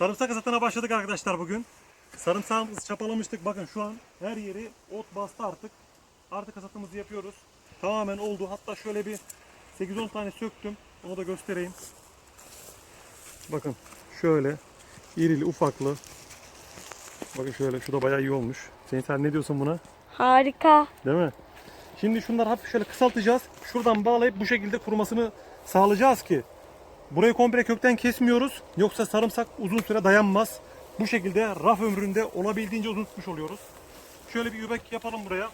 Sarımsak hasatına başladık arkadaşlar bugün. Sarımsağımızı çapalamıştık. Bakın şu an her yeri ot bastı artık. Artık hasatımızı yapıyoruz. Tamamen oldu. Hatta şöyle bir 8-10 tane söktüm. Onu da göstereyim. Bakın şöyle irili ufaklı. Bakın şöyle şu da bayağı iyi olmuş. Senin sen ne diyorsun buna? Harika. Değil mi? Şimdi şunları hafif şöyle kısaltacağız. Şuradan bağlayıp bu şekilde kurumasını sağlayacağız ki burayı komple kökten kesmiyoruz. Yoksa sarımsak uzun süre dayanmaz. Bu şekilde raf ömründe olabildiğince uzun tutmuş oluyoruz. Şöyle bir yübek yapalım buraya.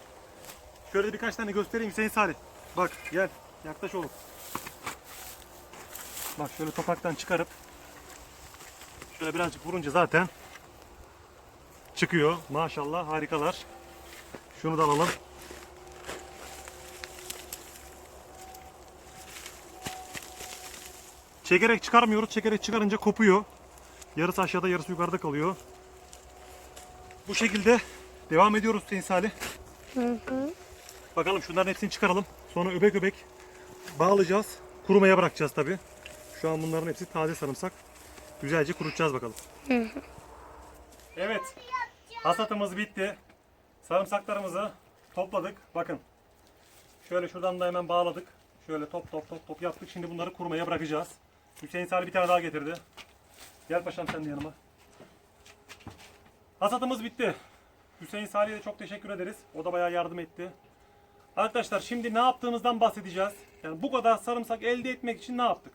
Şöyle birkaç tane göstereyim Hüseyin Salih. Bak gel yaklaş oğlum. Bak şöyle topraktan çıkarıp şöyle birazcık vurunca zaten çıkıyor. Maşallah harikalar. Şunu da alalım. Çekerek çıkarmıyoruz. Çekerek çıkarınca kopuyor. Yarısı aşağıda yarısı yukarıda kalıyor. Bu şekilde devam ediyoruz Hüseyin Salih. Bakalım şunların hepsini çıkaralım. Sonra öbek öbek bağlayacağız. Kurumaya bırakacağız tabi. Şu an bunların hepsi taze sarımsak. Güzelce kurutacağız bakalım. Evet. Hasatımız bitti. Sarımsaklarımızı topladık. Bakın. Şöyle şuradan da hemen bağladık. Şöyle top top top top yaptık. Şimdi bunları kurumaya bırakacağız. Hüseyin Salih bir tane daha getirdi. Gel paşam sen de yanıma. Hasatımız bitti. Hüseyin Salih'e de çok teşekkür ederiz. O da bayağı yardım etti. Arkadaşlar şimdi ne yaptığımızdan bahsedeceğiz. Yani bu kadar sarımsak elde etmek için ne yaptık?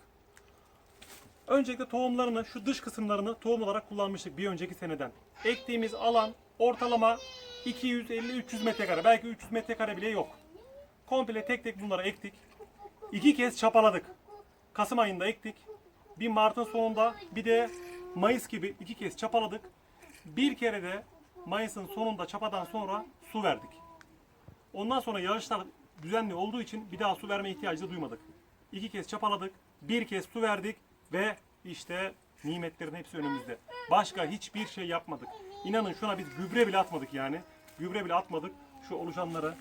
Öncelikle tohumlarını, şu dış kısımlarını tohum olarak kullanmıştık bir önceki seneden. Ektiğimiz alan ortalama 250-300 metrekare. Belki 300 metrekare bile yok. Komple tek tek bunları ektik. İki kez çapaladık. Kasım ayında ektik. Bir Mart'ın sonunda bir de Mayıs gibi iki kez çapaladık. Bir kere de Mayıs'ın sonunda çapadan sonra su verdik. Ondan sonra yağışlar düzenli olduğu için bir daha su verme ihtiyacı duymadık. İki kez çapaladık, bir kez su verdik ve işte nimetlerin hepsi önümüzde. Başka hiçbir şey yapmadık. İnanın şuna biz gübre bile atmadık yani. Gübre bile atmadık. Şu oluşanları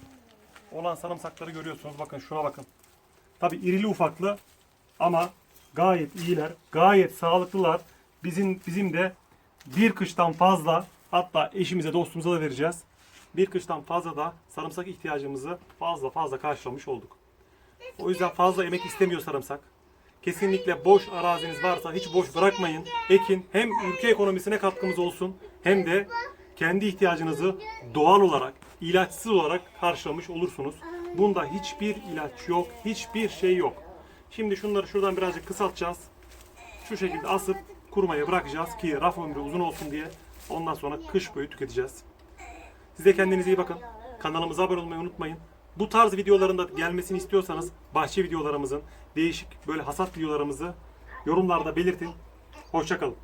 olan sarımsakları görüyorsunuz. Bakın şuna bakın. Tabi irili ufaklı ama gayet iyiler, gayet sağlıklılar. Bizim bizim de bir kıştan fazla hatta eşimize dostumuza da vereceğiz. Bir kıştan fazla da sarımsak ihtiyacımızı fazla fazla karşılamış olduk. O yüzden fazla emek istemiyor sarımsak. Kesinlikle boş araziniz varsa hiç boş bırakmayın. Ekin hem ülke ekonomisine katkımız olsun hem de kendi ihtiyacınızı doğal olarak, ilaçsız olarak karşılamış olursunuz. Bunda hiçbir ilaç yok, hiçbir şey yok. Şimdi şunları şuradan birazcık kısaltacağız. Şu şekilde asıp kurumaya bırakacağız ki raf ömrü uzun olsun diye. Ondan sonra kış boyu tüketeceğiz. Siz de kendinize iyi bakın. Kanalımıza abone olmayı unutmayın. Bu tarz videoların da gelmesini istiyorsanız bahçe videolarımızın, değişik böyle hasat videolarımızı yorumlarda belirtin. Hoşçakalın.